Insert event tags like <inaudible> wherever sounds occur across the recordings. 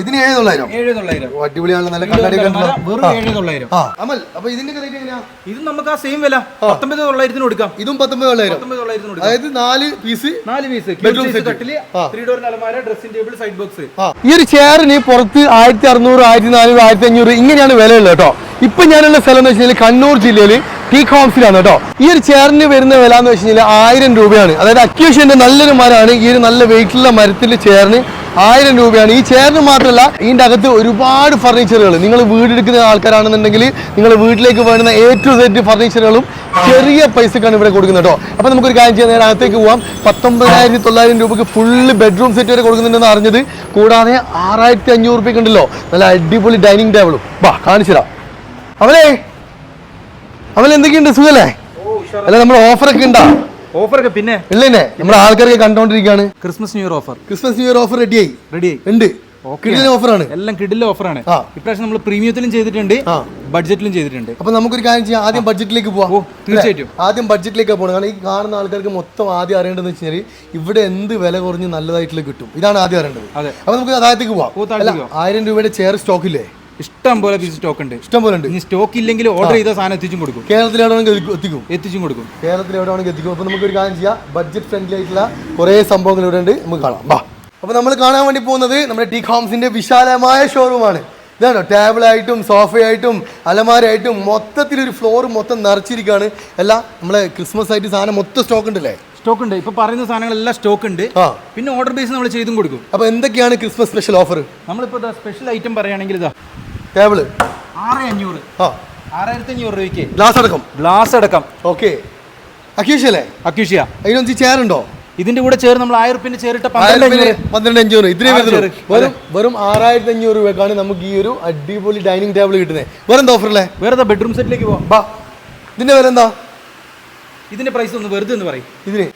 ഇതിന് ഏഴ് തൊള്ളായിരം. ഏഴ് തൊള്ളായിരം. അടിപൊളിയാണ് നല്ല കണ്ണാടി കണ്ടല്ലോ. വെറും ഏഴ് തൊള്ളായിരം. ആ. അമൽ അപ്പൊ ഇതിന്റെ റേറ്റ് എങ്ങനെയാ? ഇത് നമുക്ക് ആ സെയിം വില. പത്തൊമ്പത് തൊള്ളായിരത്തിന് കൊടുക്കാം. ഇതും പത്തൊമ്പത് തൊള്ളായിരം. പത്തൊമ്പത് തൊള്ളായിരത്തിന് കൊടുക്കാം. അതായത് നാല് പീസ് നാല് പീസ് ബെഡ്റൂം. കട്ടിൽ ത്രീ ഡോർ അലമാര ഡ്രസ്സിംഗ് ടേബിൾ സൈഡ് ബോക്സ് ഈ ഒരു ചെയറിന് പുറത്ത് ആയിരത്തി അറുന്നൂറ് ആയിരത്തി നാനൂറ് ആയിരത്തി അഞ്ഞൂറ് ഇങ്ങനെയാണ് വിലയുള്ളത് കേട്ടോ. ഇപ്പൊ ഞാനുള്ള സ്ഥലം എന്ന് വെച്ചാൽ കണ്ണൂർ ജില്ലയിൽ ടീ കോംസിലാണ് കേട്ടോ. ഈ ഒരു ചെയറിന് വരുന്ന വില എന്ന് വെച്ച് കഴിഞ്ഞാൽ ആയിരം രൂപയാണ്. അതായത് അക്യൂഷന്റെ നല്ലൊരു മരമാണ് ഈ ഒരു നല്ല വെയിറ്റുള്ള മരത്തിന്റെ ചെയറിന് ആയിരം രൂപയാണ്. ഈ ചെയറിന് മാത്രമല്ല ഇതിന്റെ അകത്ത് ഒരുപാട് ഫർണിച്ചറുകൾ നിങ്ങൾ വീടെടുക്കുന്ന ആൾക്കാരാണെന്നുണ്ടെങ്കിൽ നിങ്ങൾ വീട്ടിലേക്ക് വേണ്ട എ ടു സെറ്റ് ഫർണിച്ചറുകളും ചെറിയ പൈസക്കാണ് ഇവിടെ കൊടുക്കുന്നത് കേട്ടോ അപ്പൊ നമുക്കൊരു കാര്യം ചെയ്യാം. നേരെ അകത്തേക്ക് പോവാം. പത്തൊമ്പതിനായിരത്തി തൊള്ളായിരം രൂപയ്ക്ക് ഫുള്ള് ബെഡ്റൂം സെറ്റ് വരെ കൊടുക്കുന്നുണ്ടെന്ന് അറിഞ്ഞത് കൂടാതെ ആറായിരത്തി അഞ്ഞൂറ് രൂപയ്ക്ക് ഉണ്ടല്ലോ. നല്ല അടിപൊളി ഡൈനിങ് ടേബിളും വാ കാണിച്ചു അവലേ അവലെന്തൊക്കെയുണ്ട് സുഖല്ലേ? അല്ല നമ്മുടെ ഓഫറൊക്കെ ഉണ്ടാ? ഓഫർ ഒക്കെ പിന്നെ? ഇല്ലേ നമ്മുടെ ആൾക്കാരൊക്കെ കണ്ടോണ്ടിരിക്കുകയാണ് Christmas new year offer Christmas new year offer റെഡിയായി റെഡി ഉണ്ട്. ഓഫറാണ് എല്ലാം കിഡിലെ ഓഫറാണ്. ഇപ്രാവശ്യം നമ്മൾ പ്രീമിയത്തിലും ചെയ്തിട്ടുണ്ട്. ബഡ്ജറ്റിലും ചെയ്തിട്ടുണ്ട്. അപ്പൊ നമുക്കൊരു കാര്യം ചെയ്യാം. ആദ്യം ബഡ്ജറ്റിലേക്ക് പോവാം. തീർച്ചയായിട്ടും. ആദ്യം ബഡ്ജറ്റിലേക്ക് പോകണം കാരണം ഈ കാണുന്ന ആൾക്കാർക്ക് മൊത്തം ആദ്യം അറിയേണ്ടതെന്ന് വെച്ചാൽ ഇവിടെ എന്ത് വില കുറഞ്ഞ് നല്ലതായിട്ടുള്ള കിട്ടും. ഇതാണ് ആദ്യം അറിയേണ്ടത്. അതെ. അപ്പൊ നമുക്ക് അതായത്തേക്ക് പോവാം. ആയിരം രൂപയുടെ ചെയർ സ്റ്റോക്ക് ഇല്ലേ? ഇഷ്ടം പോലെ പീസ് സ്റ്റോക്ക് ഉണ്ട്. ഇഷ്ടം പോലെ ഉണ്ട് ഇനി സ്റ്റോക്ക് ഇല്ലെങ്കിൽ ഓർഡർ ചെയ്ത സാധനം എത്തിച്ചും കൊടുക്കും. കേരളത്തിൽ എവിടെ വേണമെങ്കിൽ എത്തിക്കും- എത്തിച്ചും കൊടുക്കും. കേരളത്തിൽ എവിടെ വേണമെങ്കിൽ എത്തിക്കും. അപ്പൊ നമുക്കൊരു കാര്യം ചെയ്യാം. ബഡ്ജറ്റ് ഫ്രണ്ട്ലി ആയിട്ടുള്ള കുറേ സംഭവങ്ങൾ ഇവിടെ ഉണ്ട്. നമുക്ക് കാണാം. വാ അപ്പൊ നമ്മൾ കാണാൻ വേണ്ടി പോകുന്നത് നമ്മുടെ ടി കോംസിന്റെ വിശാലമായ ഷോറൂമാണ് ഇതാണോ? ടേബിളായിട്ടും സോഫയായിട്ടും അലമാരയായിട്ടും മൊത്തത്തിൽ ഒരു ഫ്ലോർ മൊത്തം നിറച്ചിരിക്കുകയാണ്. അല്ല നമ്മളെ ക്രിസ്മസ് ആയിട്ട് സാധനം മൊത്തം സ്റ്റോക്ക് ഉണ്ടല്ലേ? സ്റ്റോക്ക് ഉണ്ട്. ഇപ്പൊ പറയുന്ന സാധനങ്ങളെല്ലാം സ്റ്റോക്ക് ഉണ്ട്. പിന്നെ ഓർഡർ ബേസ് നമ്മൾ ചെയ്തും കൊടുക്കും. അപ്പൊ എന്തൊക്കെയാണ് ക്രിസ്മസ് സ്പെഷ്യൽ ഓഫർ നമ്മളിപ്പോ സ്പെഷ്യൽ ഐറ്റം പറയുകയാണെങ്കിൽ ഇതാ ടേബിൾ. ആറ് അഞ്ഞൂറ്. ആ. ആറായിരത്തി അഞ്ഞൂറ് രൂപയ്ക്ക്. ഗ്ലാസ് അടക്കം. ഗ്ലാസ് അടക്കം. ഓക്കെ. അക്യൂഷ് അല്ലേ അക്യൂഷ്യ. അതിനൊന്നും ചെയർ ഉണ്ടോ ഇതിന്റെ കൂടെ ചേർന്ന് നമ്മൾ ആയിരം റുപ്യന്റെ ചേരിട്ട പന്ത്രണ്ട് അഞ്ഞൂറ്. ഇത്രയും വരുന്നുള്ളൂ. വെറും വെറും ആറായിരത്തി അഞ്ഞൂറ് രൂപക്കാണ് നമുക്ക് ഈ ഒരു അടിപൊളി ഡൈനിങ് ടേബിൾ കിട്ടുന്നത്. വേറെ എന്താ ഓഫർ അല്ലേ വേറെ ബെഡ്റൂം സെറ്റിലേക്ക് പോവാം ഇതിന്റെ വില എന്താ? ഇതിന്റെ പ്രൈസ് ഒന്ന് വെറുതെ എന്ന് പറയും. ഇതിന്?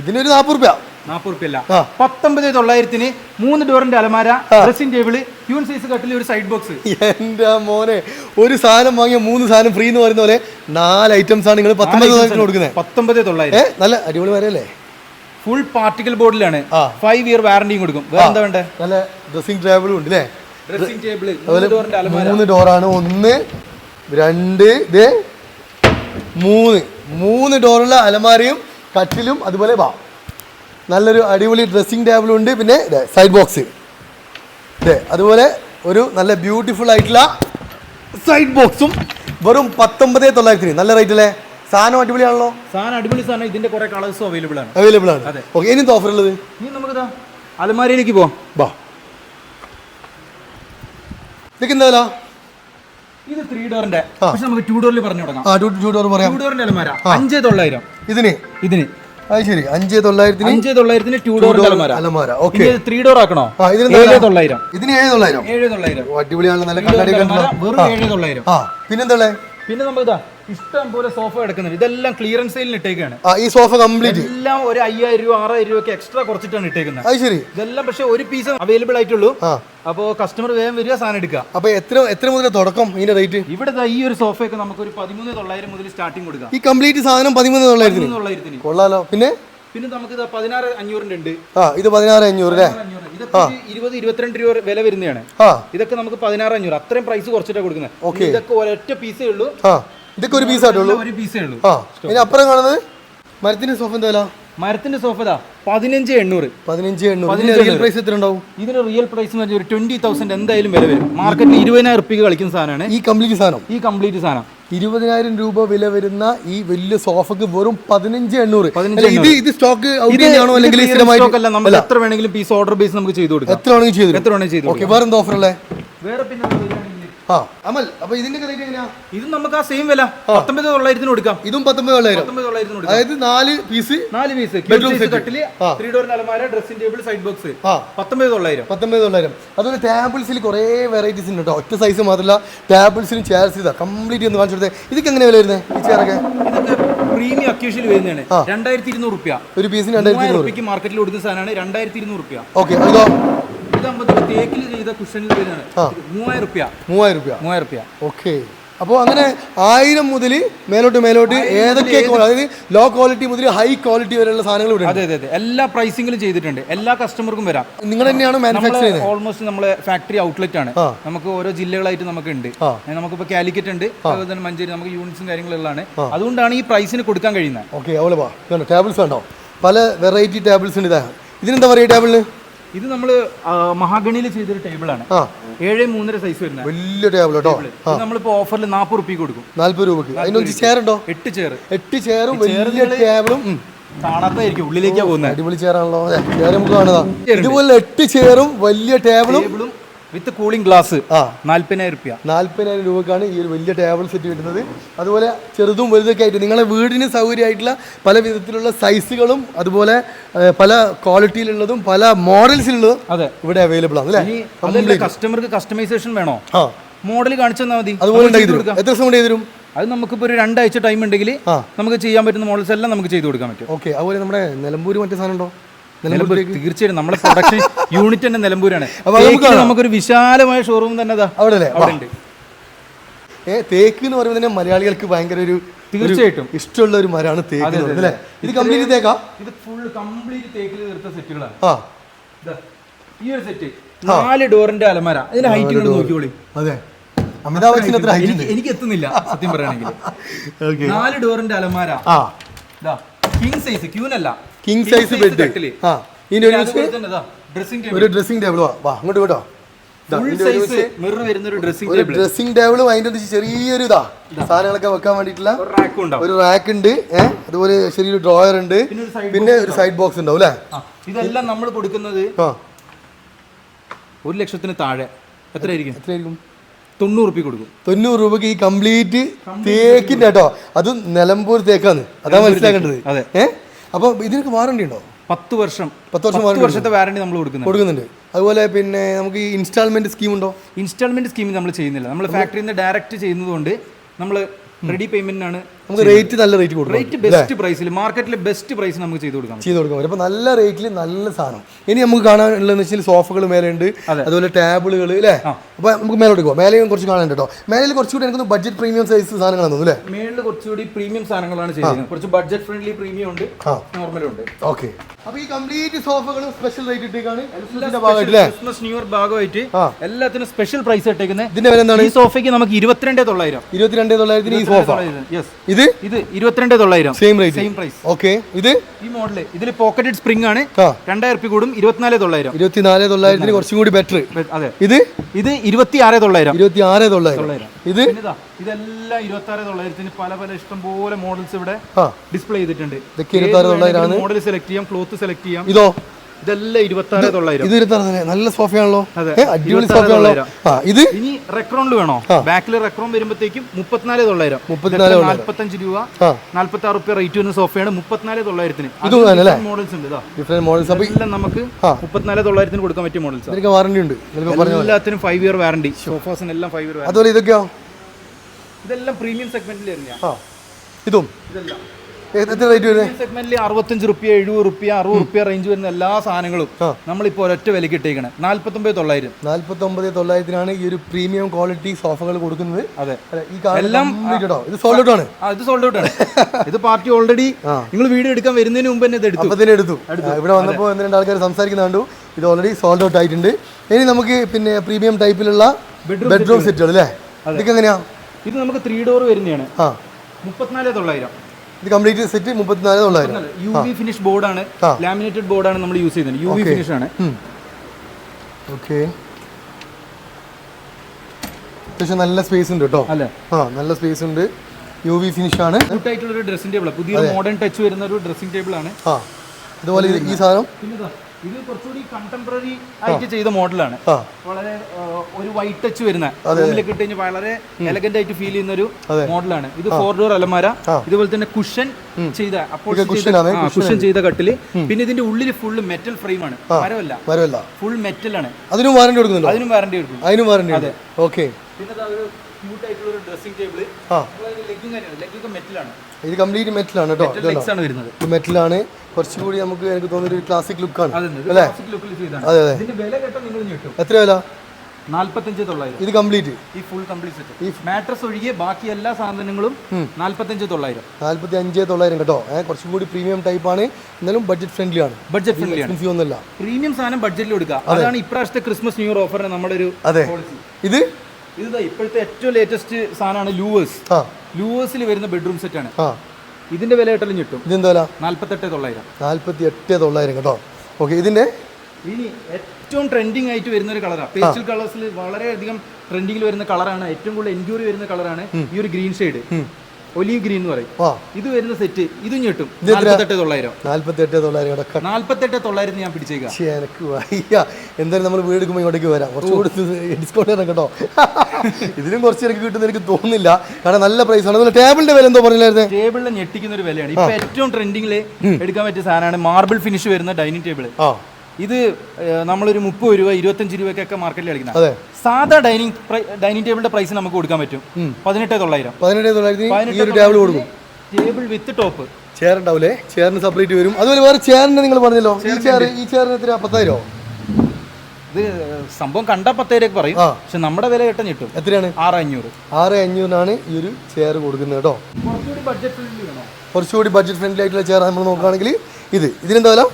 ഇതിനൊരു നാൽപ്പത് റുപ്യ. പത്തൊമ്പത് തൊള്ളായിരത്തിന് മൂന്ന് ഡോറിന്റെ അലമാര ഡ്രസ്സിംഗ് ടേബിൾ യൂൺ സൈസ് കട്ടിൽ ഒരു സൈഡ് ബോക്സ് എന്റെ മോനെ ഒരു സാധനം വാങ്ങിയ മൂന്ന് സാധനം ഫ്രീ എന്ന് പറയുന്ന പോലെ നാല് ഐറ്റംസ് ആണ് നിങ്ങൾ പത്തൊമ്പത് കൊടുക്കുന്നത് പത്തൊമ്പത് തൊള്ളായിരം. നല്ല അടിപൊളി വരല്ലേ ഫുൾ പാർട്ടിക്കൽ ബോർഡിലാണ്. ഫൈവ് ഇയർ വാറണ്ടിയും കൊടുക്കും. വേറെ എന്താ വേണ്ടേ? നല്ല ഡ്രസ്സിംഗ് ടേബിളും ഉണ്ട് അല്ലേ ഡ്രസ്സിംഗ് ടേബിൾ മൂന്ന് ഡോറാണ് ഒന്ന് രണ്ട് ഇത് മൂന്ന്. മൂന്ന് ഡോറുള്ള അലമാരയും കട്ടിലും അതുപോലെ വാ. നല്ലൊരു അടിപൊളി ഡ്രസ്സിംഗ് ടേബിളും ഉണ്ട്. പിന്നെ സൈഡ് ബോക്സ് ഇതേ അതുപോലെ ഒരു നല്ല ബ്യൂട്ടിഫുൾ ആയിട്ടുള്ള സൈഡ് ബോക്സും വെറും പത്തൊമ്പത് തൊള്ളായിരത്തിന് നല്ല റേറ്റ് അല്ലേ? സാധനം അടിപൊളിയാണല്ലോ? സാധനം അടിപൊളി സാധനം. ഇതിന്റെ കുറെ കളേഴ്സും അവൈലബിൾ ആണ്. അവൈലബിൾ ആണ്. അതെ. ഓക്കെ ഇനി ഓഫർ ഉള്ളത്? ഇനി നമുക്ക് അലമാരിയിലേക്ക് പോവാം. വില? ഇത് ത്രീ ഡോറിന്റെ പക്ഷെ നമുക്ക് ടു ഡോറിൽ പറഞ്ഞു തുടങ്ങാം ആ ടു ടു ഡോർ പറയാം. ടു ഡോറിന്റെ അലമാര. അഞ്ചേ തൊള്ളായിരം. ഇതിന്? ഇതിന്. അത് ശരി. അഞ്ച് തൊള്ളായിരത്തിന് അഞ്ചേ തൊള്ളായിരത്തിന് ടു ഡോർ അലമാര അലമാര ഓക്കെ ത്രീ ഡോർ ആക്കണോ? ഇതിന് ഏഴ് തൊള്ളായിരം. ഇതിന് ഏഴ് തൊള്ളായിരം. ഏഴ് തൊള്ളായിരം. അടിപൊളിയാണ് നല്ല കണ്ണാടി വെറും ഏഴ് തൊള്ളായിരം. ആ പിന്നെന്താ പിന്നെ നമുക്ക് ഇതാ ഇഷ്ടം പോലെ സോഫ എടുക്കുന്നുണ്ട് ഇതെല്ലാം ക്ലിയറൻസ് സെയിലിൽ ഇട്ടേക്കാണ്. ഈ സോഫ കംപ്ലീറ്റ് എല്ലാം ഒരു അയ്യായിരം രൂപ ആറായിരം രൂപ ഒക്കെ എക്സ്ട്രാ കുറച്ചിട്ടാണ് ഇട്ടേക്കുന്നത്. അത് ശരി. ഇതെല്ലാം പക്ഷെ ഒരു പീസ് അവൈലബിൾ ആയിട്ടുള്ളൂ. അപ്പോൾ കസ്റ്റമർ വേഗം വരിക സാധനം എടുക്കുക. അപ്പൊ എത്ര എത്ര മുതൽ തുടക്കം ഇതിന്റെ റേറ്റ് ഇവിടെ ഈ ഒരു സോഫയൊക്കെ നമുക്ക് ഒരു പതിമൂന്ന് തൊള്ളായിരം മുതൽ സ്റ്റാർട്ടിംഗ് കൊടുക്കാം. ഈ കംപ്ലീറ്റ് സാധനം പതിമൂന്ന് തൊള്ളായിരത്തിന്? കൊള്ളാലോ. പിന്നെ? പിന്നെ നമുക്ക് ഇത് പതിനാറ് അഞ്ഞൂറിന്റെ ഉണ്ട്. ആ ഇത് പതിനാറ് അഞ്ഞൂറ് അല്ലേ? ഇരുപത് ഇരുപത്തിരണ്ട് രൂപ വില വരുന്നതാണ്. ഇതൊക്കെ നമുക്ക് പതിനാറ് അഞ്ഞൂറ്. അത്രയും പ്രൈസ് കുറച്ചിട്ടാണ് കൊടുക്കുന്നത്. ഇതൊക്കെ ഒരൊറ്റ പീസേ ഉള്ളൂ. ആ. ഇതൊക്കെ ഒരു പീസ് ആയിട്ടുള്ളൂ. ഒരു പീസേ ഉള്ളൂ. ആ ഇനി അപ്പുറം കാണുന്നത് മരത്തിന്റെ സോഫ എന്താ വില? മരത്തിന്റെ സോഫ ഇതാ പതിനഞ്ച് എണ്ണൂറ്. പതിനഞ്ച് എണ്ണൂറ്. റിയൽ പ്രൈസ് എത്ര ഉണ്ടാവും? ഇതിന് റിയൽ പ്രൈസ് എന്ന് പറഞ്ഞാൽ ഒരു ട്വന്റി തൗസൻഡ് എന്തായാലും വില വരും. മാർക്കറ്റിൽ ഇരുപതിനായിരം റുപ്യക്ക് കളിക്കുന്ന സാധനമാണ്. ഈ കംപ്ലീറ്റ് സാധനം? ഈ കംപ്ലീറ്റ് സാധനം. ഇരുപതിനായിരം രൂപ വില വരുന്ന ഈ വലിയ സോഫക്ക് വെറും പതിനഞ്ച് എണ്ണൂറ്. ഇത് ഇത് സ്റ്റോക്ക് ഔട്ട് ഇത് അല്ലെങ്കിൽ എത്ര വേണമെങ്കിലും പീസ് ഓർഡർ ബേസ് നമുക്ക് ചെയ്തു കൊടുക്കാം. എത്ര വേണമെങ്കിലും ചെയ്തു എത്ര വേണമെങ്കിലും ചെയ്തു ഓക്കെ വേറെ എന്താ ഓഫർ അല്ലേ വേറെ പിന്നെ ആ. അമൽ അപ്പൊ ഇതിന്റെ റേറ്റ് എങ്ങനെയാ? ഇത് നമുക്ക് ആ സെയിം വില. പത്തൊമ്പത് തൊള്ളായിരത്തിന് കൊടുക്കാം. ഇതും പത്തൊമ്പത് തൊള്ളായിരം. പത്തൊമ്പത് തൊള്ളായിരത്തിന് കൊടുക്കാം. അതായത് നാല് പീസ് നാല് പീസ് ബെഡ്റൂം. ത്രീ ഡോർ അലമാര ഡ്രസ്സിംഗ് ടേബിൾ സൈഡ് ബോക്സ് ആ. പത്തൊമ്പത് തൊള്ളായിരം. പത്തൊമ്പത് തൊള്ളായിരം. അതുപോലെ ടേബിൾസിൽ കുറേ വെറൈറ്റീസ് ഉണ്ട് കേട്ടോ ഒറ്റ സൈസ് മാത്രമല്ല ടേബിൾസിനും ചെയർസ് ഇതാ. കംപ്ലീറ്റ് ഒന്ന് കാണിച്ചു കൊടുത്തേ. ഇതൊക്കെ എങ്ങനെ വില വരുന്നത് ഈ ചെയറൊക്കെ പ്രീമിയം അക്യൂഷ്യൽ വരുന്നതാണ്. രണ്ടായിരത്തി ഇരുന്നൂറ് റുപ്യ. ഒരു പീസിന് രണ്ടായിരത്തി മാർക്കറ്റിൽ കൊടുക്കുന്ന സാധനമാണ് രണ്ടായിരത്തി ഇരുന്നൂറ് റുപ്യ. ഓക്കെ തേക്കിൽ ചെയ്ത കുഷനിൽ വരുന്നതാണ് ആ. മൂവായിരം റുപ്യ. മൂവായിരം രൂപ മൂവായിരം റുപ്യ ഓക്കെ. അപ്പോൾ അങ്ങനെ ആയിരം മുതൽ മേലോട്ട് മേലോട്ട് ഏതൊക്കെ അതായത് ലോ ക്വാളിറ്റി മുതൽ ഹൈ ക്വാളിറ്റി വരെയുള്ള സാധനങ്ങൾ ഇവിടെ അതെ അതെ അതെ. എല്ലാ പ്രൈസിംഗിലും ചെയ്തിട്ടുണ്ട്. എല്ലാ കസ്റ്റമർക്കും വരാം. നിങ്ങൾ തന്നെയാണ് മാനുഫാക്ചർ ചെയ്യുന്നത്? ഓൾമോസ്റ്റ് നമ്മളെ ഫാക്ടറി ഔട്ട്ലെറ്റ് ആണ്. നമുക്ക് ഓരോ ജില്ലകളായിട്ട് നമുക്ക് ഉണ്ട് നമുക്ക് നമുക്കിപ്പോൾ കാലിക്കറ്റ് ഉണ്ട്. അതുപോലെ തന്നെ മഞ്ചേരി നമുക്ക് യൂണിറ്റ്സും കാര്യങ്ങളുള്ളതാണ്. അതുകൊണ്ടാണ് ഈ പ്രൈസിന് കൊടുക്കാൻ കഴിയുന്നത്. ഓക്കെ അവളെ ടേബിൾസ് ഉണ്ടോ പല വെറൈറ്റി ടേബിൾസ് ഉണ്ട് ഇതാ. ഇതിനെന്താ പറയുക ടേബിളിന് ഇത് നമ്മൾ മഹാഗണിയിൽ ചെയ്തൊരു ടേബിളാണ്. ഏഴ് മൂന്നര സൈസ് വരുന്നത്. വലിയ ടേബിൾ കേട്ടോ. ഇത് നമ്മളിപ്പോൾ ഓഫറിൽ നാൽപ്പത് റുപ്യ കൊടുക്കും. നാല്പത് രൂപക്ക്. അതിനൊരു ചെയർ ഉണ്ടോ എട്ട് ചെയർ എട്ട് ചെയറും വലിയ ടേബിളും. കാണാത്തായിരിക്കും. ഉള്ളിലേക്കാ പോകുന്നത്. അടിപൊളി ചെയറാണല്ലോ ചെയർ നമുക്ക് കാണുക ഇതുപോലെ എട്ട് ചെയറും വലിയ ടേബിളും വിത്ത് കൂളിംഗ് ഗ്ലാസ് ആ. നാല്പതിനായിരം റുപ്യ. നാല്പതിനായിരം രൂപക്കാണ് ഈ ഒരു വലിയ ടേബിൾ സെറ്റ് കിട്ടുന്നത്. അതുപോലെ ചെറുതും വലുതൊക്കെ ആയിട്ട് നിങ്ങളെ വീടിന് സൗകര്യമായിട്ടുള്ള പല വിധത്തിലുള്ള സൈസുകളും അതുപോലെ പല ക്വാളിറ്റിയിലുള്ളതും പല മോഡൽസിലുള്ളതും അതെ. ഇവിടെ അവൈലബിൾ ആണ് അല്ലേ? കസ്റ്റമർക്ക് കസ്റ്റമൈസേഷൻ വേണോ? ആ. മോഡൽ കാണിച്ചു തന്നാൽ മതി. അതുപോലെ. എത്ര ദിവസം കൊണ്ട് ചെയ്ത് തരും അത് നമുക്കിപ്പോൾ ഒരു രണ്ടാഴ്ച ടൈം ഉണ്ടെങ്കിൽ നമുക്ക് ചെയ്യാൻ പറ്റുന്ന മോഡൽസ് എല്ലാം നമുക്ക് ചെയ്തു കൊടുക്കാൻ പറ്റും. ഓക്കെ. അതുപോലെ നമ്മുടെ നിലമ്പൂർ മറ്റേ സാധനം ഉണ്ടോ? നിലമ്പൂർ തീർച്ചയായും നമ്മളെ പ്രൊഡക്ഷൻ യൂണിറ്റ് <laughs> തന്നെ നിലമ്പൂരാണ്. അപ്പോൾ നമുക്കൊരു വിശാലമായ ഷോറൂം തന്നെ അവിടെ അല്ലേ അവിടെ ഉണ്ട്. തേക്ക് എന്ന് പറയുമ്പോൾ തന്നെ മലയാളികൾക്ക് ഭയങ്കര ഒരു തീർച്ചയായിട്ടും. ഇഷ്ടമുള്ള ഒരു മരമാണ് തേക്ക് അല്ലേ? ഇത് കംപ്ലീറ്റ് തേക്കാ? ഇത് ഫുൾ കംപ്ലീറ്റ് തേക്കിൽ തീർത്ത സെറ്റുകളാണ് ആ. ഈ ഒരു സെറ്റ് നാല് ഡോറിന്റെ അലമാര. ഇതിന്റെ ഹൈറ്റ് കൊണ്ട് നോക്കിക്കോളി. അതെ. എനിക്ക് എത്തുന്നില്ല സത്യം പറയുകയാണെങ്കിൽ <laughs> നാല് ഡോറിന്റെ അലമാര. കിങ് സൈസ് ക്യൂനല്ല കിങ് സൈസ് ബെഡ് ആ ഇതിന്റെ ഒരു ഡ്രസ്സിംഗ് ഒരു ഡ്രസ്സിംഗ് ടേബിൾ വാ. അങ്ങോട്ട് കേട്ടോ ഒരു ഡ്രസ്സിംഗ് ടേബിൾ ടേബിളും അതിന്റെ ചെറിയൊരു ഇതാ സാധനങ്ങളൊക്കെ വെക്കാൻ വേണ്ടിട്ടുള്ള ഒരു റാക്കും ഉണ്ട് ഏഹ് അതുപോലെ ചെറിയൊരു ഡ്രോയർ ഉണ്ട് പിന്നെ ഒരു സൈഡ് ബോക്സ് ഉണ്ടാവും. അല്ലേ? ഇതെല്ലാം നമ്മൾ കൊടുക്കുന്നത് ഒരു ലക്ഷത്തിന് താഴെ. എത്രയായിരിക്കും? എത്രയായിരിക്കും? തൊണ്ണൂറ് രൂപ കൊടുക്കും. തൊണ്ണൂറ് രൂപക്ക് ഈ കംപ്ലീറ്റ് തേക്കിന്റെ കേട്ടോ. അതും നിലമ്പൂർ തേക്കാണ്. അതാ മനസ്സിലാക്കേണ്ടത്. അതെ. ഏഹ് അപ്പൊ ഇതിനൊക്കെ വാറണ്ടി ഉണ്ടോ? പത്ത് വർഷം. പത്ത് വർഷം പത്ത് വർഷത്തെ വാറണ്ടി നമ്മൾ കൊടുക്കുന്നു കൊടുക്കുന്നുണ്ട്. അതുപോലെ പിന്നെ നമുക്ക് ഈ ഇൻസ്റ്റാൾമെന്റ് സ്കീം ഉണ്ടോ? ഇൻസ്റ്റാൾമെന്റ് സ്കീം നമ്മൾ ചെയ്യുന്നില്ല. നമ്മൾ ഫാക്ടറിയിൽ നിന്ന് ഡയറക്റ്റ് ചെയ്യുന്നതുകൊണ്ട് നമ്മൾ റെഡി പേയ്മെന്റിനാണ് നമുക്ക് റേറ്റ് നല്ല റേറ്റ് കൊടുക്കും റേറ്റ് ബെസ്റ്റ് പ്രൈസിൽ മാർക്കറ്റിലെ ബെസ്റ്റ് പ്രൈസ് നമുക്ക് ചെയ്ത് കൊടുക്കാം ചെയ്ത് കൊടുക്കാൻ പറ്റും. അപ്പോൾ നല്ല റേറ്റിൽ നല്ല സാധനം. ഇനി നമുക്ക് കാണാനുള്ളതെന്ന് വെച്ചാൽ സോഫകൾ മേലെ ഉണ്ട് അതുപോലെ ടേബിളുകൾ അല്ലേ? അപ്പോൾ നമുക്ക് മേലോട്ട് പോകാം മേലെയും കുറച്ച് കാണാനുണ്ട് കേട്ടോ മേലെ കുറച്ചുകൂടി എനിക്ക് ബഡ്ജറ്റ് പ്രീമിയം സൈസ് സാധനങ്ങളാണ് തോന്നുന്നു അല്ലേ? മേളിൽ കുറച്ചുകൂടി പ്രീമിയം സാധനങ്ങളാണ് ചെയ്യുന്നത്. കുറച്ച് ബഡ്ജറ്റ് ഫ്രണ്ട്ലി പ്രീമിയം ഉണ്ട്. നോർമലും ഉണ്ട്. ഓക്കെ. അപ്പോൾ ഈ കംപ്ലീറ്റ് സോഫകളും സ്പെഷ്യൽ റേറ്റ് ഇട്ടേക്കാണ് ക്രിസ്മസ് ന്യൂ ഇയർ ഭാഗമായിട്ട് എല്ലാത്തിനും സ്പെഷ്യൽ പ്രൈസ് ഇട്ടേക്കുന്നത് ഇതിന്റെ വില എന്താണ്? ഈ സോഫയ്ക്ക് നമുക്ക് ഇരുപത്തിരണ്ടേ തൊള്ളായിരം. ഇരുപത്തിരണ്ടേ തൊള്ളായിരത്തിന് ഈ സോഫ യെസ് ഇത്? ഇത് ഇരുപത്തിരണ്ട് തൊള്ളായിരം. Same rate same price okay ഇത്? ഈ മോഡൽ ഇതിൽ പോക്കറ്റഡ് സ്പ്രിംഗ് ആണ്. രണ്ടായിരം റുപ്യ കൂടും ഇരുപത്തിനാല് തൊള്ളായിരം. ഇരുപത്തിനാല് തൊള്ളായിരത്തിന് കുറച്ചും കൂടി ബെറ്റർ അതെ. ഇത്? ഇത് ഇരുപത്തി ആറ് തൊള്ളായിരം. ഇരുപത്തി ആറ് തൊള്ളായിരം. ഇത്? ഇതെല്ലാം ഇരുപത്തി ആറ് തൊള്ളായിരത്തിന് പല പല ഇഷ്ടം പോലെ മോഡൽസ് ഇവിടെ ഡിസ്പ്ലേ ചെയ്തിട്ടുണ്ട്. മോഡൽ സെലക്ട് ചെയ്യാം ക്ലോത്ത് സെലക്ട് ചെയ്യാം. ഇതോ? ഇതെല്ലാം ഇരുപത്തി ആറ് തൊള്ളായിരം. ഇത് ഇരുപത്തി ആറ് തന്നെ. നല്ല സോഫയാണല്ലോ അടിപൊളി സോഫയാണല്ലോ ഇത്? ഇനി റെക്രോണിൽ വേണോ? ബാക്കിൽ റെക്രോൺ വരുമ്പോഴത്തേക്കും മുപ്പത്തിനാല് തൊള്ളായിരം. മുപ്പത്തിനാല്. നാല്പത്തഞ്ച് രൂപ. നാല്പത്തി ആറ് റുപ്യ റേറ്റ് വരുന്ന സോഫയാണ് മുപ്പത്തിനാല് തൊള്ളായിരത്തിന്. ഇത്? മോഡൽസ് ഉണ്ട് ഡിഫറെന്റ് മോഡൽസ് എല്ലാം നമുക്ക്. മുപ്പത്തിനാല് തൊള്ളായിരത്തിന് കൊടുക്കാൻ പറ്റിയ മോഡൽസ് വാറണ്ടി ഉണ്ട്. എല്ലാത്തിനും ഫൈവ് ഇയർ വാറണ്ടി സോഫാസിന് എല്ലാം ഫൈവ് ഇയർ അതുപോലെ ഇതൊക്കെയോ? ഇതെല്ലാം പ്രീമിയം സെഗ്മെന്റിൽ ഇതും? ഇതെല്ലാം. സെഗ്മെന്റിൽ അറുപത്തഞ്ച് റുപ്യ എഴുപത് റുപ്യ അറുപത് റുപ്യ റേഞ്ച് വരുന്ന എല്ലാ സാധനങ്ങളും നമ്മളിപ്പോ നമ്മളിപ്പോൾ ഒരൊറ്റ വിലക്ക് ഇട്ടേക്കണേ. നാല്പത്തൊമ്പത് തൊള്ളായിരം. നാല്പത്തി ഒമ്പത് തൊള്ളായിരത്തിനാണ് ഈ ഒരു പ്രീമിയം ക്വാളിറ്റി സോഫകൾ കൊടുക്കുന്നത്. അതെ. ഈ എല്ലാം ഇത് സോൾഡ് ഔട്ട് ആണ്. ഇത് സോൾഡ് ഔട്ട് ആണ്. <laughs> ഇത് പാർട്ടി ഓൾറെഡി നിങ്ങൾ വീഡിയോ എടുക്കാൻ വരുന്നതിന് മുമ്പ് തന്നെ ഇത് എടുത്തു. എടുത്തു. ഇവിടെ വന്നപ്പോൾ ഒന്ന് രണ്ട് ആൾക്കാർ സംസാരിക്കുന്ന കണ്ടു. ഇത് ഓൾറെഡി സോൾഡ് ഔട്ട് ആയിട്ടുണ്ട്. ഇനി നമുക്ക് പിന്നെ പ്രീമിയം ടൈപ്പിലുള്ള ബെഡ്റൂം സെറ്റുകൾ അല്ലേ? ഇതൊക്കെ എങ്ങനെയാ? ഇത് നമുക്ക് ത്രീ ഡോർ വരുന്നതാണ്. മുപ്പത്തിനാല് തൊള്ളായിരം. ഇത് കംപ്ലീറ്റ് സെറ്റ് മുപ്പത്തിനാല് തൊള്ളായിരം. യു വി ഫിനിഷ് ബോർഡാണ്. ലാമിനേറ്റഡ് ബോർഡാണ് നമ്മൾ യൂസ് ചെയ്യുന്നത്. യു വി ഫിനിഷ് ആണ്. ഓക്കെ അത്യാവശ്യം നല്ല സ്പേസ് ഉണ്ട് കേട്ടോ അല്ലേ? ആ നല്ല സ്പേസ് ഉണ്ട്. യു വി ഫിനിഷ് ആണ്. ആയിട്ടുള്ള ഒരു ഡ്രസ്സിംഗ് ടേബിൾ പുതിയ മോഡേൺ ടച്ച് വരുന്ന ഒരു ഡ്രസ്സിംഗ് ടേബിൾ ആണ്. ആ. അതുപോലെ ഈ സാധനം ഇതാ, കുറച്ചുകൂടി കണ്ടംപററി ആയിട്ട് ചെയ്ത മോഡലാണ്. വളരെ ഒരു വൈറ്റ് ടച്ച് വരുന്ന റൂമിലേക്ക് ഇട്ട് കഴിഞ്ഞാൽ വളരെ എലഗന്റ് ആയിട്ട് ഫീൽ ചെയ്യുന്ന ഒരു മോഡലാണ്. ഇത് ഫോർ ഡോർ അലമാര ഇതുപോലെ തന്നെ കുഷൻ ചെയ്ത അപ്പോൾ കുഷൻ ചെയ്ത കട്ടിൽ. പിന്നെ ഇതിന്റെ ഉള്ളിൽ ഫുൾ മെറ്റൽ ഫ്രെയിം ആണ്. മരമല്ല. ഫുൾ മെറ്റൽ ആണ്. അതിനും വാറണ്ടി കൊടുക്കുന്നു അതിനും വാറണ്ടി കൊടുക്കും അതിനും വാറണ്ടി ഓക്കെ പിന്നെ ക്യൂട്ട് ആയിട്ടുള്ള ഒരു ഡ്രസ്സിംഗ് ടേബിൾ ലെഗും മെറ്റലാണ് ഇത് കംപ്ലീറ്റ് മെറ്റലാണ് കേട്ടോ മെറ്റലാണ് കുറച്ചുകൂടി നമുക്ക് എനിക്ക് തോന്നുന്ന ഒരു ക്ലാസിക് ലുക്കാണ് അല്ലേ? അതെ അതെ. എത്ര വില? നാല്പത്തഞ്ച് തൊള്ളായിരം. ഇത് കംപ്ലീറ്റ് ഈ ഫുൾ കംപ്ലീറ്റ് സെറ്റ് മാട്രസ് ഒഴികെ ബാക്കി എല്ലാ സാധനങ്ങളും നാല്പത്തഞ്ച് തൊള്ളായിരം. നാല്പത്തി അഞ്ച് തൊള്ളായിരം കേട്ടോ. കുറച്ചും കൂടി പ്രീമിയം ടൈപ്പ് ആണ്. എന്നാലും ബഡ്ജറ്റ് ഫ്രണ്ട്ലി ആണ്. ബഡ്ജറ്റ് ഫ്രണ്ട്ലി ആണ്. ഒന്നുമില്ല. പ്രീമിയം സാധനം ബഡ്ജറ്റിൽ കൊടുക്കുക. അതാണ് ഇപ്രാവശ്യത്തെ ക്രിസ്മസ് ന്യൂ ഇയർ ഓഫറിന് നമ്മുടെ ഒരു അതെ. ഇത്? ഇത് ഇപ്പോഴത്തെ ഏറ്റവും ലേറ്റസ്റ്റ് സാധനമാണ് ലൂവേഴ്സ് ലൂവേഴ്സിൽ വരുന്ന ബെഡ്റൂം സെറ്റ് ആണ്. ഇതിന്റെ വില കേട്ടാലും കിട്ടും ഇതെന്താ വില? നാല്പത്തെട്ട് തൊള്ളായിരം. നാല്പത്തി എട്ട് തൊള്ളായിരം കേട്ടോ. ഓക്കെ ഇതിന്റെ? ഇനി ഏറ്റവും ട്രെൻഡിങ് ആയിട്ട് വരുന്ന ഒരു കളറാണ് പേസ്റ്റൽ കളേഴ്സിൽ വളരെയധികം ട്രെൻഡിങ്ങിൽ വരുന്ന കളറാണ് ഏറ്റവും കൂടുതൽ എൻക്വയറി വരുന്ന കളറാണ് ഈ ഒരു ഗ്രീൻ ഷെയ്ഡ് ഒലീവ് ഗ്രീൻ എന്ന് പറയും. ഇത് വരുന്ന സെറ്റ് ഇതും ഞെട്ടും. നാല്പത്തെട്ട് തൊള്ളായിരം. നാല്പത്തി എട്ട് തൊള്ളായിരം നാല്പത്തെട്ട് തൊള്ളായിരത്തി ഞാൻ പിടിച്ചേക്കാം. പക്ഷേ എനിക്ക് വയ്യ. എന്തായാലും നമ്മൾ വീട് എടുക്കുമ്പോൾ ഇങ്ങോട്ടേക്ക് വരാം. കുറച്ച് കൊടുത്ത് ഡിസ്കൗണ്ട് തരാം കേട്ടോ. ഇതിനും കുറച്ച് എനിക്ക് കിട്ടുന്ന എനിക്ക് തോന്നുന്നില്ല. കാരണം നല്ല പ്രൈസ് ആണ്. അതുപോലെ ടേബിളിന്റെ വില എന്തോ പറഞ്ഞില്ലായിരുന്നു? ടേബിളിൽ ഞെട്ടിക്കുന്ന ഒരു വിലയാണ്. ഇപ്പൊ ഏറ്റവും ട്രെൻഡിങ്ങിൽ എടുക്കാൻ പറ്റിയ സാധനമാണ് മാർബിൾ ഫിനിഷ് വരുന്ന ഡൈനിങ് ടേബിൾ ആ. ഇത് നമ്മളൊരു മുപ്പത് രൂപ ഇരുപത്തഞ്ച് രൂപയ്ക്കൊക്കെ മാർക്കറ്റിൽ കളിക്കുന്നത് അതെ. സാധാ ഡൈനിങ് ഡൈനിങ് ടേബിളിന്റെ പ്രൈസ് നമുക്ക് കൊടുക്കാൻ പറ്റും. പതിനെട്ട് തൊള്ളായിരം. പതിനെട്ട് തൊള്ളായിരത്തി ടേബിൾ കൊടുക്കും. ടേബിൾ വിത്ത് ടോപ്പ് ചെയർ ഉണ്ടാവില്ലേ ചെയറിന് സെപ്പറേറ്റ് വരും. അതുപോലെ വേറെ ചെയറിന് നിങ്ങൾ പറഞ്ഞല്ലോ. ഈ ചെയർ ഈ ചെയറിന് എത്ര? പത്തായിരോ? ഇത് സംഭവം കണ്ട പത്തേരൊക്കെ പറയും. പക്ഷെ നമ്മുടെ വില കിട്ടാൻ കിട്ടും എത്രയാണ്? ആറ് അഞ്ഞൂറ്. ആറ് അഞ്ഞൂറിനാണ് ഈ ഒരു ചെയർ കൊടുക്കുന്നത് കേട്ടോ. കുറച്ചുകൂടി ബഡ്ജറ്റ് ഫ്രണ്ട്ലി വേണോ? കുറച്ചുകൂടി ബഡ്ജറ്റ് ഫ്രണ്ട്ലി ആയിട്ടുള്ള ചെയർ നമ്മൾ നോക്കുകയാണെങ്കിൽ ഇത്. ഇതിനെന്താ വില?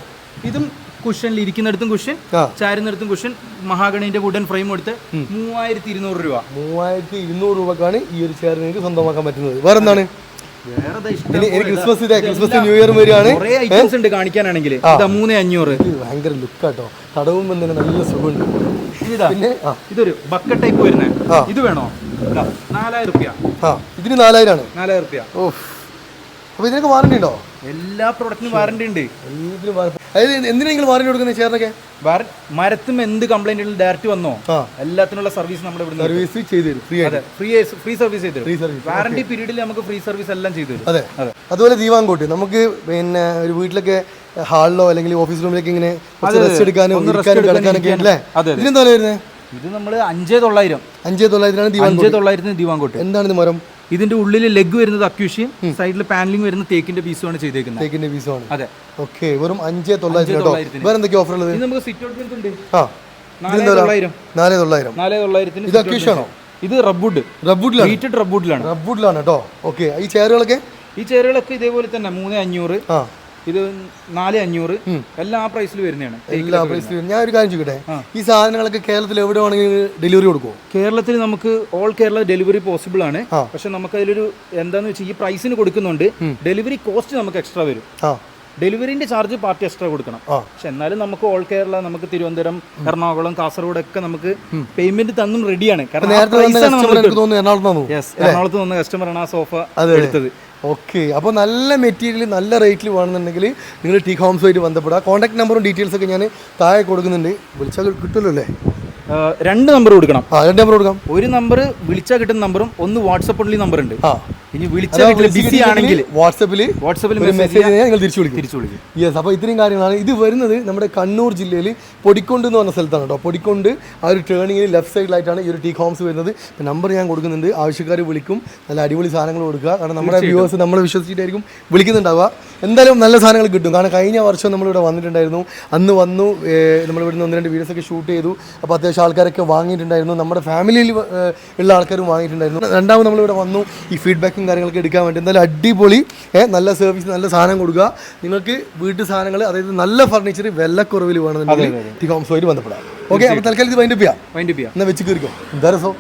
ഇതും കുഷനിൽ ഇരിക്കുന്നിടത്തും കുഷൻ ചാരുന്നിടത്തും കുഷൻ മഹാഗണിന്റെ വുഡൻ ഫ്രെയിം എടുത്ത് മൂവായിരത്തി ഇരുന്നൂറ് രൂപ. മൂവായിരത്തി ഇരുന്നൂറ് രൂപക്കാണ് ഈ ഒരു ചെയർ നിങ്ങൾക്ക് സ്വന്തമാക്കാൻ പറ്റുന്നത്. വേറെ എന്താണ് ക്രിസ്മസ്. ക്രിസ്മസ് ന്യൂ ഇയർ വരികയാണ്. ഐറ്റംസ് ഉണ്ട് കാണിക്കാനാണെങ്കിൽ. മൂന്ന് അഞ്ഞൂറ്. ഭയങ്കര ലുക്കാട്ടോ തടവുമ്പോൾ തന്നെ നല്ല സുഖമുണ്ട്. പിന്നെ ഇതൊരു ബക്കറ്റ് ടൈപ്പ് വരുന്നത് ഇത് വേണോ? നാലായിരം റുപ്യ. ഇതിന് നാലായിരമാണ് നാലായിരം റുപ്യ. ഓ അപ്പോൾ ഇതിനൊക്കെ വാറണ്ടി ഉണ്ടോ? എല്ലാ പ്രൊഡക്റ്റിനും വാറണ്ടി ഉണ്ട്. എല്ലാത്തിനും വാറണ്ടി അതായത് എന്തിനാ നിങ്ങൾ വാറണ്ടി കൊടുക്കുന്നത് ചേർന്നൊക്കെ മരത്തും എന്ത് കംപ്ലൈന്റുകളും ഡയറക്റ്റ് വന്നോ? എല്ലാത്തിനുള്ള സർവീസ് നമ്മുടെ ഇവിടെ സർവീസ് ചെയ്തു ഫ്രീ സർവീസ് ചെയ്തു ഫ്രീ സർവീസ് വാറണ്ടി പീരീഡിൽ നമുക്ക് ഫ്രീ സർവീസ് എല്ലാം ചെയ്തു അതെ. അതെ. അതുപോലെ ദീവാങ്കോട്ട് നമുക്ക് പിന്നെ ഒരു വീട്ടിലൊക്കെ ഹാളിലോ അല്ലെങ്കിൽ ഓഫീസ് റൂമിലൊക്കെ ഇങ്ങനെ റെസ്റ്റ് എടുക്കാനും കിടക്കാനൊക്കെ. അല്ലേ. ഇതിനെന്താ വരുന്നത്? ഇത് നമ്മൾ അഞ്ചേ തൊള്ളായിരം. അഞ്ചേ തൊള്ളായിരത്തിനാണ് അഞ്ചേ തൊള്ളായിരത്തിന് ദീവാങ്കോട്ട് എന്താണ് ഇത് മരം? ഇതിന്റെ ഉള്ളിൽ ലെഗ് വരുന്നത് അക്യൂഷ്യം സൈഡിൽ പാനലിംഗ് വരുന്ന തേക്കിന്റെ പീസുമാണ് ചെയ്തേക്കുന്നത്. തേക്കിന്റെ പീസുമാണ് അതെ. ഓക്കെ വെറും അഞ്ചേ തൊള്ളായിരത്തി. വേറെ എന്തൊക്കെ ഓഫർ ഉള്ളത്? നമുക്ക് സിറ്റ് ഔട്ട് ഉണ്ട്. ആ. നാല് തൊള്ളായിരം. നാല് തൊള്ളായിരം. നാല് തൊള്ളായിരത്തിന് ഇത് ഇത് റബ്ബുഡ് റബ്ബുഡിലാണ് ഹീറ്റഡ് റബ്ബുഡിലാണ് റബ്ബുഡിലാണ് കേട്ടോ. ഓക്കെ ഈ ചെയറുകളൊക്കെ? ഈ ചെയറുകളൊക്കെ ഇതേപോലെ തന്നെ മൂന്ന് അഞ്ഞൂറ്. ഇത് നാല് അഞ്ഞൂറ്. എല്ലാ പ്രൈസിൽ വരുന്നതാണ്. എല്ലാ പ്രൈസിലും ഞാൻ ഒരു കാര്യം ചോദിക്കട്ടെ? ഈ സാധനങ്ങളൊക്കെ കേരളത്തിൽ എവിടെ വേണമെങ്കിൽ ഡെലിവറി കൊടുക്കുമോ കേരളത്തിൽ നമുക്ക് ഓൾ കേരള ഡെലിവറി പോസിബിൾ ആണ്. പക്ഷെ നമുക്ക് അതിലൊരു എന്താന്ന് വെച്ചാൽ ഈ പ്രൈസിന് കൊടുക്കുന്നുണ്ട്. ഡെലിവറി കോസ്റ്റ് നമുക്ക് എക്സ്ട്രാ വരും. ഡെലിവറിന്റെ ചാർജ് പാർട്ടി എക്സ്ട്രാ കൊടുക്കണം. പക്ഷെ എന്നാലും നമുക്ക് ഓൾ കേരള നമുക്ക് തിരുവനന്തപുരം എറണാകുളം കാസർഗോഡ് ഒക്കെ നമുക്ക് പേയ്മെന്റ് തന്നും റെഡിയാണ് കാരണം എറണാകുളത്ത് നേരത്തെ കസ്റ്റമർ ആണ് എറണാകുളത്ത് നിന്ന് കസ്റ്റമറാണ് ആ സോഫ എടുത്തത്. ഓക്കെ അപ്പോൾ നല്ല മെറ്റീരിയൽ നല്ല റേറ്റിൽ വേണമെന്നുണ്ടെങ്കിൽ നിങ്ങൾ ടീ ഹോംസുമായിട്ട് ബന്ധപ്പെടുക. കോൺടാക്ട് നമ്പറും ഡീറ്റെയിൽസൊക്കെ ഞാൻ താഴെ കൊടുക്കുന്നുണ്ട്. വിളിച്ചാൽ കിട്ടുമല്ലോ അല്ലേ? രണ്ട് നമ്പർ കൊടുക്കണം. ആ രണ്ട് നമ്പർ കൊടുക്കാം. ഒരു നമ്പർ വിളിച്ചാൽ കിട്ടുന്ന നമ്പറും ഒന്ന് വാട്സപ്പ് ഉള്ളി നമ്പർ ഉണ്ട്. ആ. ഇനി വിളിച്ചാൽ ബിസി ആണെങ്കിൽ വാട്സപ്പിൽ വാട്സപ്പിൽ മെസ്സേജ് നിങ്ങൾ തിരിച്ചു വിളിക്കും. തിരിച്ചു വിളിക്കും. യെസ് അപ്പോൾ ഇത്രയും കാര്യങ്ങളാണ്. ഇത് വരുന്നത് നമ്മുടെ കണ്ണൂർ ജില്ലയിൽ പൊടിക്കൊണ്ട് എന്ന് പറഞ്ഞ സ്ഥലത്താണ് കേട്ടോ. പൊടിക്കൊണ്ട് ആ ഒരു ടേണിങ്ങിൽ ലെഫ്റ്റ് സൈഡിലായിട്ടാണ് ഈ ഒരു ടീ ഹോംസ് വരുന്നത് നമ്പർ ഞാൻ കൊടുക്കുന്നുണ്ട്. ആവശ്യക്കാർ വിളിക്കും. നല്ല അടിപൊളി സാധനങ്ങൾ കൊടുക്കുക. കാരണം നമ്മുടെ വ്യൂവേഴ്സ് നമ്മളെ വിശ്വസിച്ചിട്ടായിരിക്കും വിളിക്കുന്നുണ്ടാവുക. എന്തായാലും നല്ല സാധനങ്ങൾ കിട്ടും. കാരണം കഴിഞ്ഞ വർഷം നമ്മളിവിടെ വന്നിട്ടുണ്ടായിരുന്നു. അന്ന് വന്നു നമ്മളിവിടുന്ന് നമ്മൾ ഇവിടുന്ന് ഒന്ന് രണ്ട് വീഡിയോസ് ഒക്കെ ഷൂട്ട് ചെയ്തു. അപ്പോൾ അത്യാവശ്യം ആൾക്കാരൊക്കെ വാങ്ങിയിട്ടുണ്ടായിരുന്നു. നമ്മുടെ ഫാമിലിയിൽ ഉള്ള ആൾക്കാരും വാങ്ങിയിട്ടുണ്ടായിരുന്നു. രണ്ടാമത് നമ്മളിവിടെ വന്നു. ഈ ഫീഡ്ബാക്കും കാര്യങ്ങളൊക്കെ എടുക്കാൻ വേണ്ടി. എന്തായാലും അടിപൊളി നല്ല സർവീസ് നല്ല സാധനം കൊടുക്കുക. നിങ്ങൾക്ക് വീട്ടു സാധനങ്ങൾ അതായത് നല്ല ഫർണിച്ചർ വിലക്കുറവിൽ വേണമെന്നുണ്ടെങ്കിൽ ടി ബന്ധപ്പെടാം. ഓക്കെ അപ്പോൾ തൽക്കാലം ഇത് വൈൻഡപ്പ് ചെയ്യാം. വൈൻഡപ്പ് ചെയ്യാം. എന്നാൽ വെച്ച് കയറിക്കോ എന്താ രസം?